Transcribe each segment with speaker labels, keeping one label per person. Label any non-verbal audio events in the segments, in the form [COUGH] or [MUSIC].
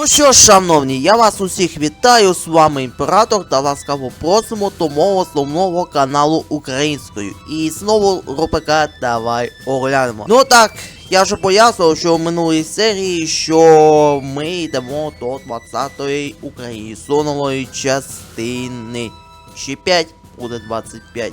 Speaker 1: Ну що ж, шановні, я вас усіх вітаю, з вами імператор та ласкаво просимо до мого основного каналу українською. І знову РПК давай оглянемо. Ну так, я вже пояснював, що в минулій серії, що ми йдемо до 20-ї українізованої частини. Ще 5 буде 25,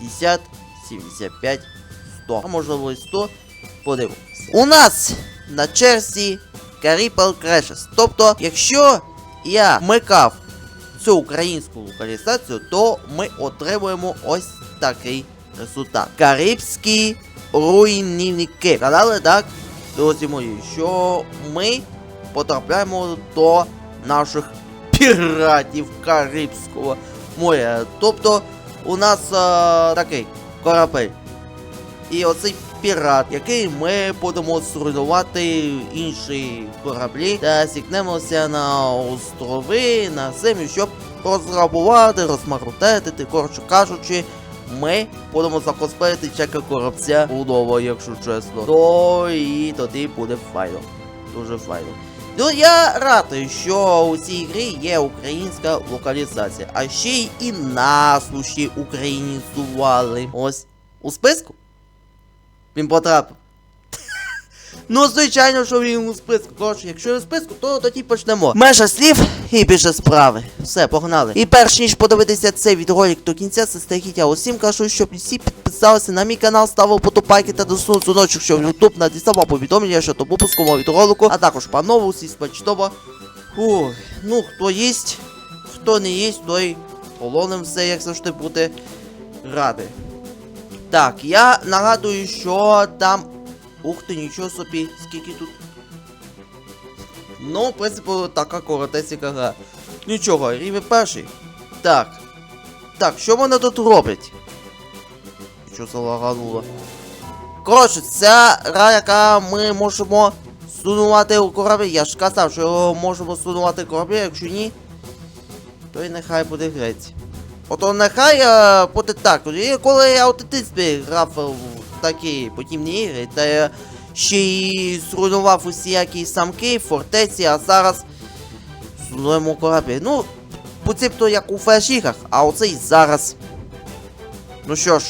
Speaker 1: 50, 75, 100. А можливо і 100. Подивимося. У нас на черзі Caripel Crashes. Тобто, якщо я вмикав цю українську локалізацію, то ми отримуємо ось такий результат. Карибські руйнівники. Казали так, друзі мої, що ми потрапляємо до наших піратів Карибського моря. Тобто у нас а, такий корабель. І оцей пірат, який ми будемо зруйнувати інші кораблі та зікнемося на острови, на землю, щоб розграбувати, розмарутетити, коротше кажучи, ми будемо закоспити чека коробця удово, якщо чесно. То і тоді буде файно. Дуже файно. Ну я радий, що у цій грі є українська локалізація, а ще й і наслуші українізували. Ось у списку. Він потрапив. [LAUGHS] ну, звичайно, що він у списку. Коротше, якщо він у списку, то тоді почнемо. Межа слів і більше справи. Все, погнали. І перш ніж подивитися цей відеоролик до кінця, заздалегідь я усім кажу, щоб всі підписалися на мій канал, ставили потопайки та досунули дзвіночок, щоб YouTube надіслав повідомлення щодо випуску мого відеоролику, а також панове усі смачного. Фух, ну хто їсть, хто не їсть, той полоним все, як завжди буде радий. Так, я нагадую, що там. Ух ти, нічого собі, скільки тут. Ну, в принципі, така коротесіка гра. Нічого, рівень перший. Так. Так, що вони тут роблять? Що залагануло? Коротше, ця гра, яка ми можемо сунувати у кораблі. Я ж казав, що можемо сунувати кораблі, якщо ні, то і нехай буде грець. Ото нехай е, буде так. І коли я у дитинстві грав в такі подібні ігри, та я ще й зруйнував усіякі самки, фортеці, а зараз зруйнуємо кораблі. Ну, поціпто як у флеш-іграх, а оцей зараз. Ну що ж,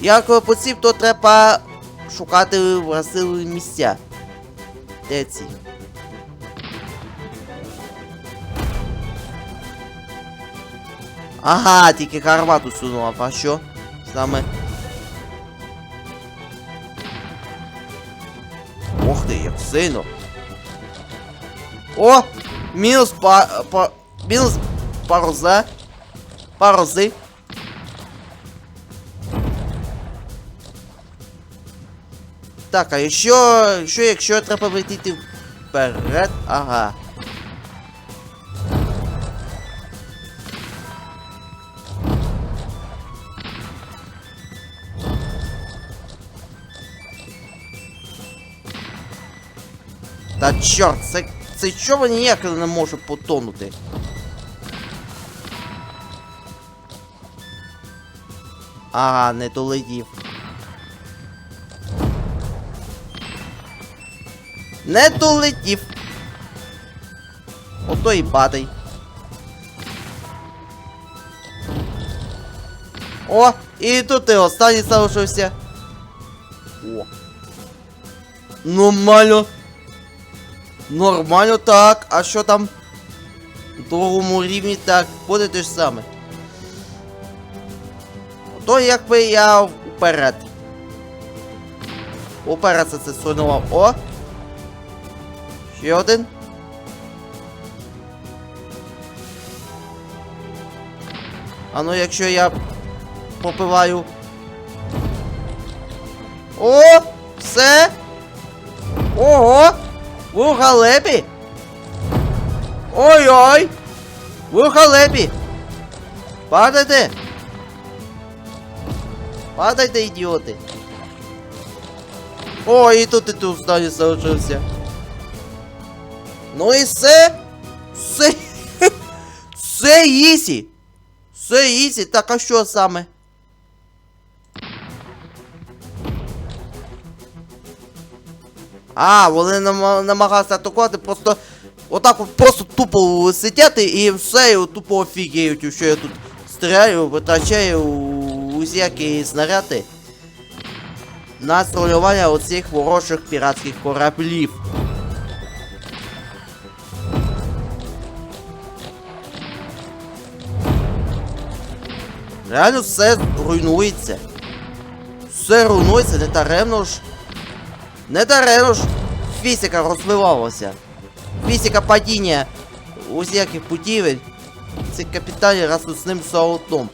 Speaker 1: як поціп, то треба шукати вразливі місця. Де ці? Ага, тільки гармату сунув, а що? Саме. Ох ти, як сильно. О! Мінус па... па... Мінус парозе. Парози. Так, а що, що якщо треба летіти вперед? Ага. Та чорт, це, це чого ніяк не може потонути? Ага, не долетів. Не долетів. Ото і падай. О, і тут і останній залишився. О. Нормально. Нормально так. А що там? На другому рівні так, буде те ж саме. То якби я вперед. Уперед це зруйнував. О! Ще один. А ну якщо я попиваю. О! Все! Ого! Ви в галепі? Ой-ой! Ви в галепі! Падайте! Падайте, ідіоти! О, і тут і тут здані залишився. Ну і все! Все! [LAUGHS] Все ісі! Все ісі, так а що саме? А, вони нама- намагалися атакувати, просто Отак от просто тупо сидять і все, і тупо офігіють, що я тут стріляю, витрачаю усякі снаряди на стрілювання оцих ворожих піратських кораблів. Реально все руйнується. Все руйнується, не даремно ж. Не даремно ж фізика розвивалася. Фізика падіння усяких будівель. Це капіталі розпусним солотом.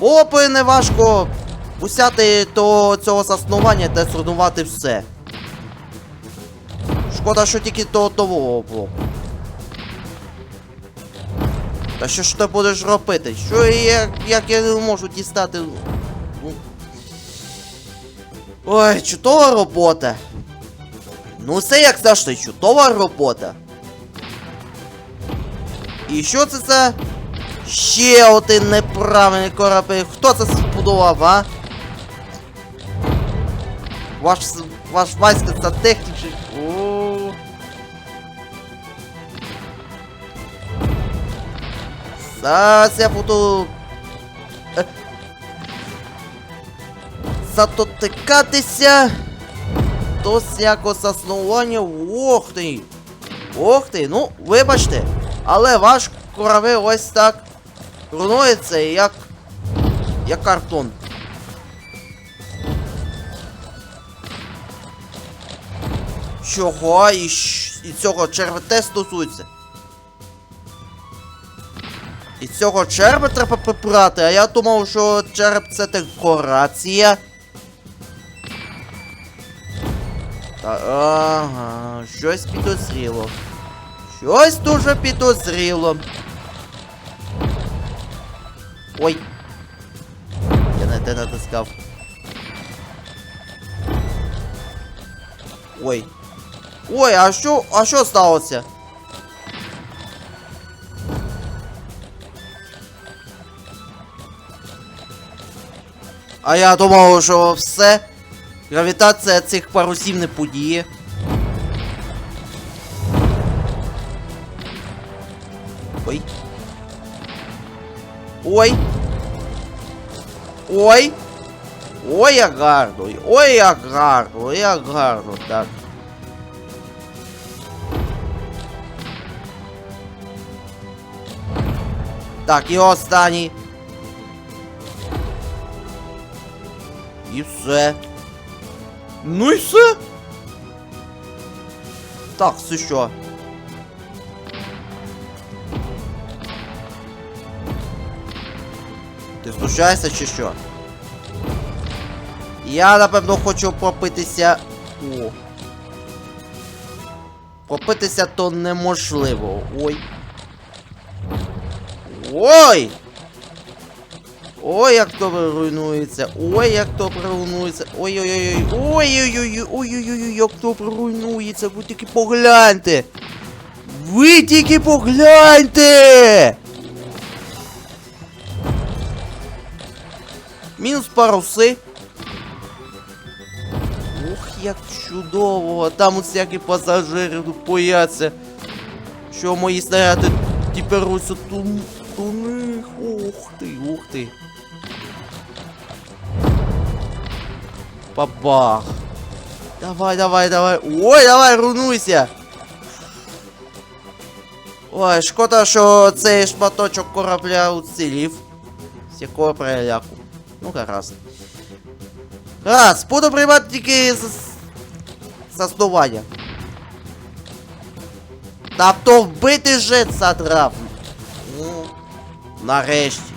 Speaker 1: Було б не важко усяти до цього заснування та зруйнувати все. Шкода, що тільки до того було. Та що ж ти будеш робити? Що я, як я не можу дістати? Ой, чудова робота. Ну все як завжди, чудова робота. І що це за ще один неправильний корабель? Хто це збудував, а? Ваш ваш технік. же- О. Зараз я буду. е, Затотикатися до всякого заснування. Ох ти! Ох ти! Ну, вибачте, але ваш корабель ось так руйнується як. як картон. Чого і, і цього червете стосується? І цього черепа треба прибрати, а я думав, що череп це декорація. Та, ага, щось підозріло. Щось дуже підозріло. Ой. Я не те натискав. Ой. Ой, а що, а що сталося? А я думав, що все. Гравітація цих парусів не подіє. Ой. Ой. Ой. Ой, як гарно. Ой, як гарно, як гарно, так. Так, і останній. І все. Ну і все. Так, це що? Ти знущаєшся чи що? Я напевно хочу пропитися. О. Пропитися то неможливо. Ой. Ой! Ой, як добре руйнується. Ой, як добре руйнується. Ой-ой-ой. Ой-ой-ой. Ой-ой-ой, як добре руйнується. Ви тільки погляньте. Ви тільки погляньте. Мінус паруси. Ух, як чудово. Там усякі пасажири тут бояться. Що мої снаряди діперуться ту... до них. Ух ти, ух ти. Бабах. Давай, давай, давай. Ой, давай, руйнуйся. Ой, шкода, що цей шматочок корабля уцілів. З якого переляку. Ну, гаразд. Раз, буду приймати тільки з... заснування. Тобто вбити же задрав. Ну, нарешті.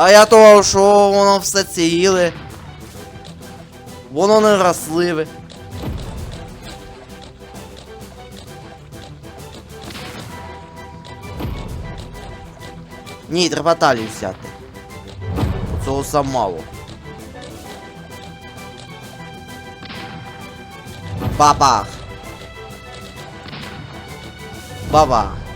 Speaker 1: А я думав, що воно все ціле. Воно не розливе. Ні, треба далі взяти. Цього замало. Бабах. Баба.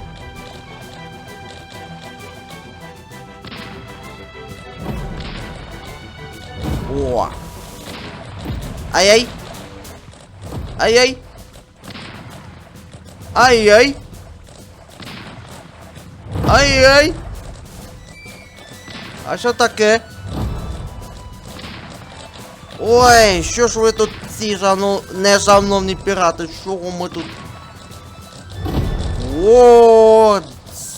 Speaker 1: О. Ай-яй. Ай-яй! Ай-яй! Ай-яй! А що таке? Ой, що ж ви тут ці жавно... нежавновні пірати? Що ми тут? О,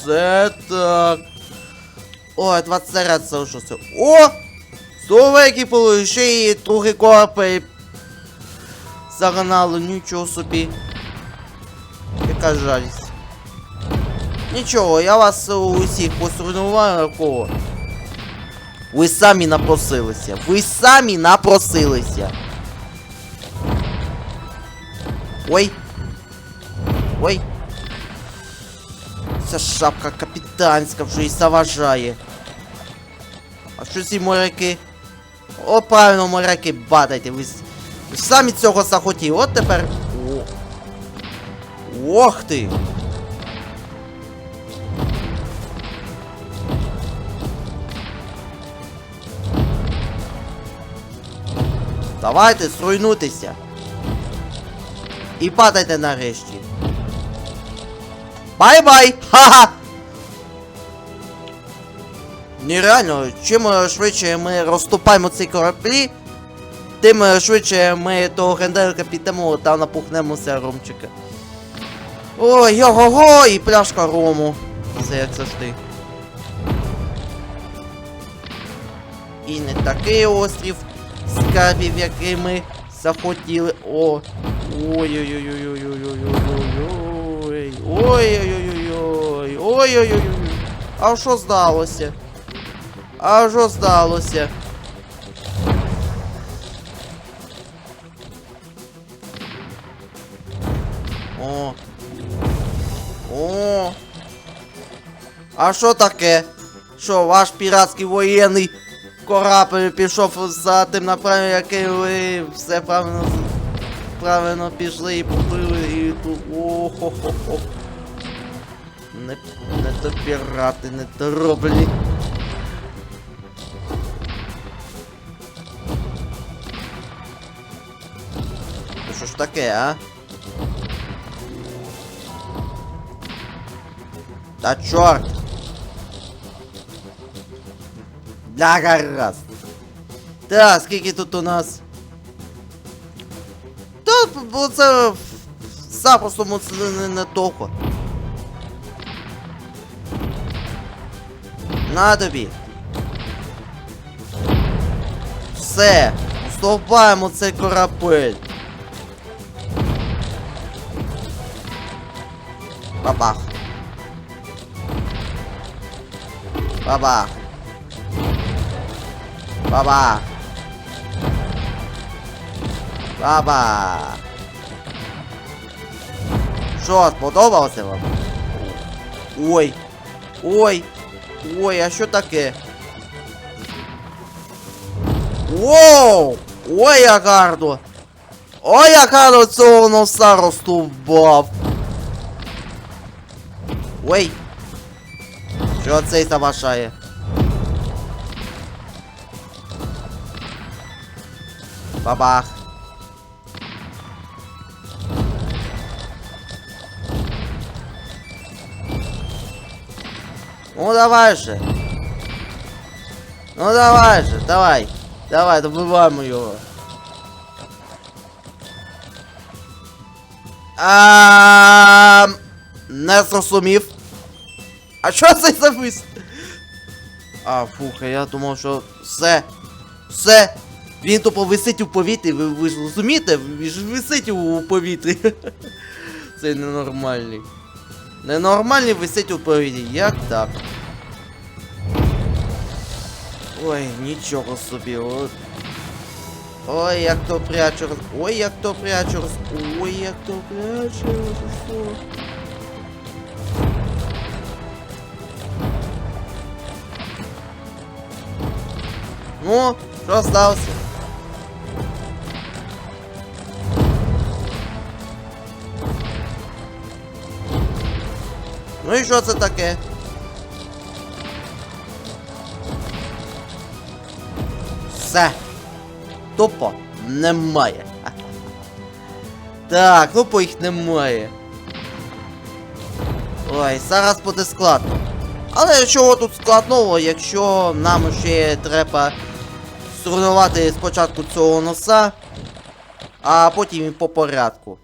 Speaker 1: це так. Ой, 20 заряд залишився. О! Словеки ще й трохи корпи. Загнали, нічого собі. Яка жалість. Нічого, я вас усіх пострунуваю кого. Ви самі напросилися. Ви самі напросилися. Ой. Ой. Ця шапка капітанська вже і заважає. А що ці моряки? О, правильно, моряки, бадайте, ви, самі цього захотіли. От тепер. О. Ох ти! Давайте, зруйнуйтеся. І падайте нарешті. Бай-бай! Ха-ха! Нереально, чим е, швидше ми розступаємо ці кораблі, тим е, швидше ми до генделика підемо та напухнемося ромчика. Ой, його-го, і пляшка рому. Це як завжди. І не такий острів скарбів, який ми захотіли. О. Ой-ой-ой-ой-ой-ой-ой-ой. Ой-ой-ой-ой-ой. Ой-ой-ой-ой. А що здалося? А що здалося? О. О. А що таке? Що, ваш піратський воєнний корабль пішов за тим направленням, яке ви все правильно правильно пішли і побили і тут. О-хо-хо-хо. Не, не то пірати, не то роблі. Таке, а? Та чорт! Да, гаразд. Так, скільки тут у нас? Та це запросто це не, того. На тобі. Все. Стовпаємо цей корабель. Бабах. Бабах. Баба! Баба! Що, сподобалося вам? Ой! Ой! Ой, а що таке? Воу! Ой, як гарно! Ой, як гарно цього носа розтубав! Ой! Що цей тамашає? Бабах. Ну давай же. Ну давай же, давай. Давай, добиваємо його. А не зрозумів. А що це за вис? А, фух, я думав, що все. Все. Він тупо висить у повітрі, ви, ви ж розумієте? Він ж висить у повітрі. [LAUGHS] Це ненормальний. Ненормальний висить у повітрі. Як так? Ой, нічого собі. Ой, як то пряче роз... Ой, як то пряче роз... Ой, як то пряче роз... Ну, що сталося? Ну і що це таке? Все. Тупо немає. [LAUGHS] Так, ну по їх немає. Ой, зараз буде складно. Але чого тут складного, якщо нам ще треба зруйнувати спочатку цього носа, а потім і по порядку.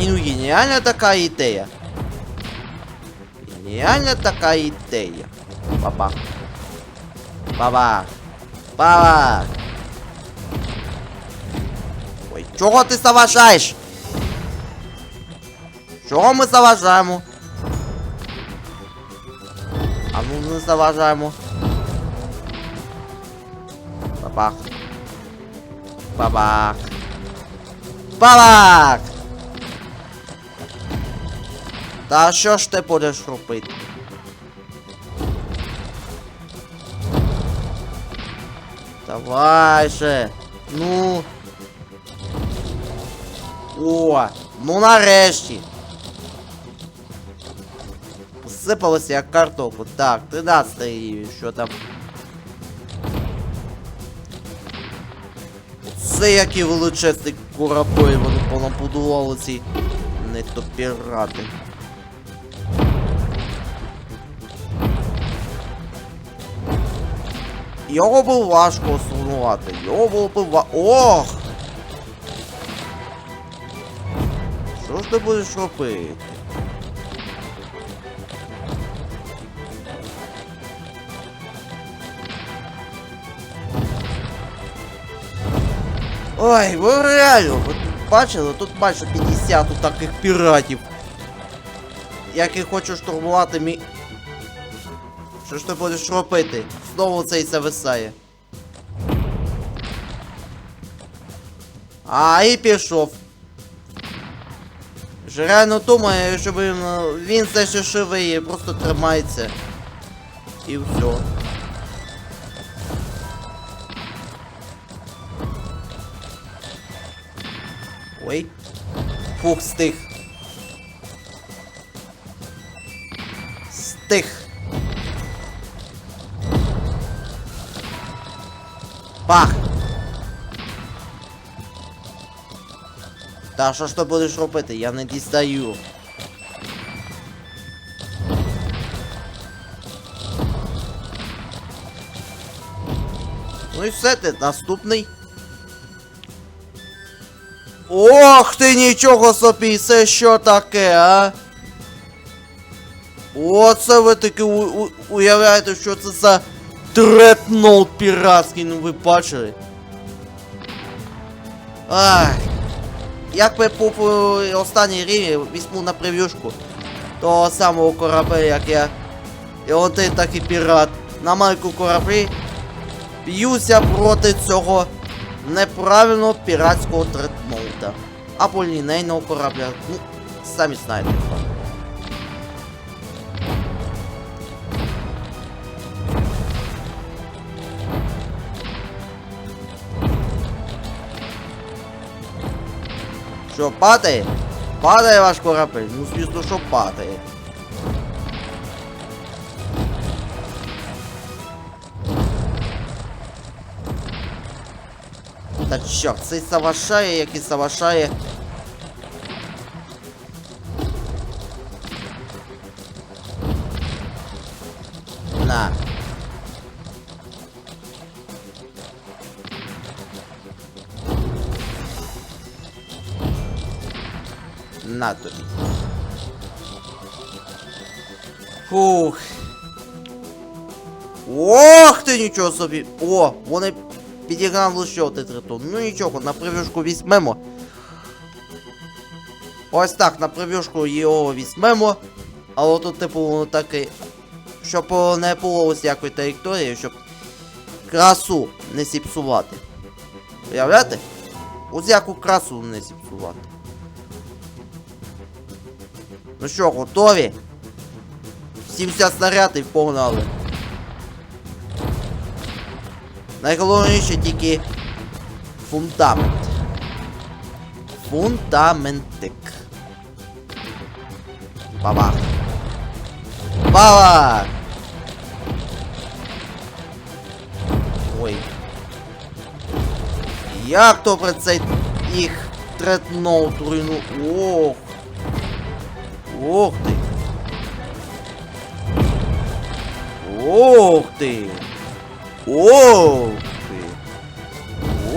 Speaker 1: І ну геніальна така ідея. Геніальна така ідея. Бабах. Бабах. Бабах. Ой, чого ти заважаєш? Чого ми заважаємо? А ну не заважаємо. Бабах. Бабах. Бабах! Та що ж ти будеш робити? Давай же. Ну. О, ну нарешті. Посипалося як картоплю. Так, 13 рівень, що там. Це які величезні корабель вони понабудували ці не то пірати. Його було важко осунувати. Його було б ва... Ох! Що ж ти будеш робити? Ой, ви реально, тут бачили, тут майже 50 тут таких піратів. Які хочуть штурмувати мій. Що ж ти будеш робити? Знову цей зависає. А, і пішов. Реально думає, що він, він все ще живий, просто тримається. І все. Фух, стих. Стих. Пах! Та що ж ти будеш робити? Я не дістаю. Ну і все ти, наступний. Ох ти нічого собі, це що таке, а? Оце ви таки у, у, уявляєте, що це за дредноут піратський, ну ви бачили? Ай. Як би по останній рівні візьму на прев'юшку того самого корабля, як я. І один такий пірат на маленькому кораблі б'юся проти цього неправильного піратського дредноута. Або лінейного корабля. Ну, самі знаєте. Що, падає? Падає ваш корабель? Ну, звісно, що падає. Та чорт, цей завашає, який завашає. На. На тобі. Фух. Ох ти нічого собі. О, вони підігнали ще один тритон. Ну нічого, на прев'юшку візьмемо. Ось так, на прев'юшку його візьмемо. Але тут, типу, такий. Щоб не було ось якої траєкторії, щоб красу не зіпсувати. Уявляєте? Ось яку красу не зіпсувати. Ну що, готові? 70 снарядів погнали. Найголовніше тільки фундамент. Фундаментик. Бабах. Бабах! Ой. Як добре цей їх Третноут руйну. Ох. Ох ти. Ох ти. Ох ти.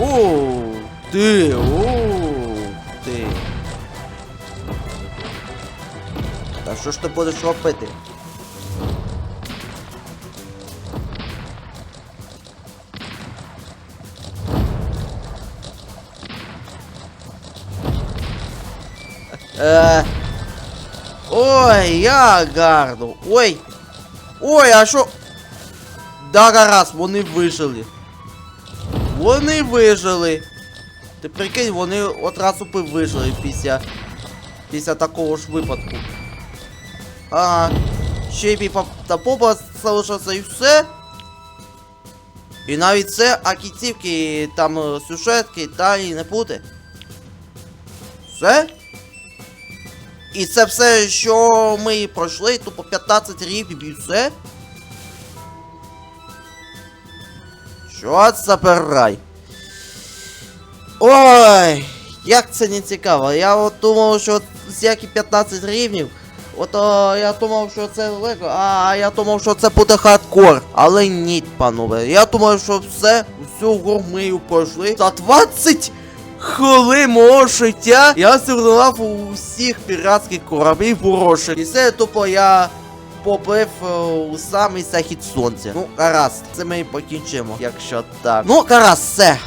Speaker 1: Ох ти. Ох ти. Та що ж ти будеш робити? Е. Ой, я гарно. Ой. Ой, а що? Да, гаразд, вони вижили. Вони вижили. Ти прикинь, вони одразу би вижили після. Після такого ж випадку. А, ще й та попа залишилося і все. І навіть це, а кінцівки, там е, сюжетки, далі не буде. Все? І це все, що ми пройшли, тупо 15 рівнів і все? Що забирай? Ой, як це не цікаво. Я от думав, що всякі 15 рівнів. От о, я думав, що це лего, а я думав, що це буде хардкор. Але ні, панове. Я думаю, що все, всю гру ми пройшли за 20 хвилин мого життя. Я зруйнував усіх піратських кораблів ворожих. І це тупо я поплив е, у самий захід сонця. Ну, гаразд, це ми і покінчимо, якщо так. Ну, гаразд, все.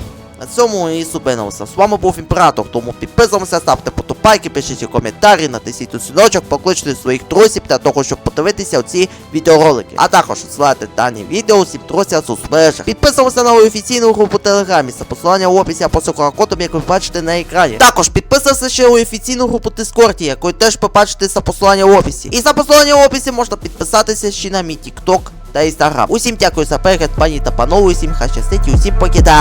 Speaker 1: На цьому і зупинимося. З вами був імператор, тому підписуємося, ставте потопайки, пишіть коментарі, натисніть у сіночок, покличте своїх друзів для того, щоб подивитися оці відеоролики. А також слати дані відео усім друзям соцмережах. Підписуємося на офіційну групу Телеграмі за посилання в описі або за кодом, як ви бачите на екрані. Також підписуйся ще у офіційну групу Дискорді, яку теж побачите за посилання в описі. І за посилання в описі можна підписатися ще на мій TikTok та інстаграм. Усім дякую за перегляд, пані та панове, усім хай щастить і усім покида!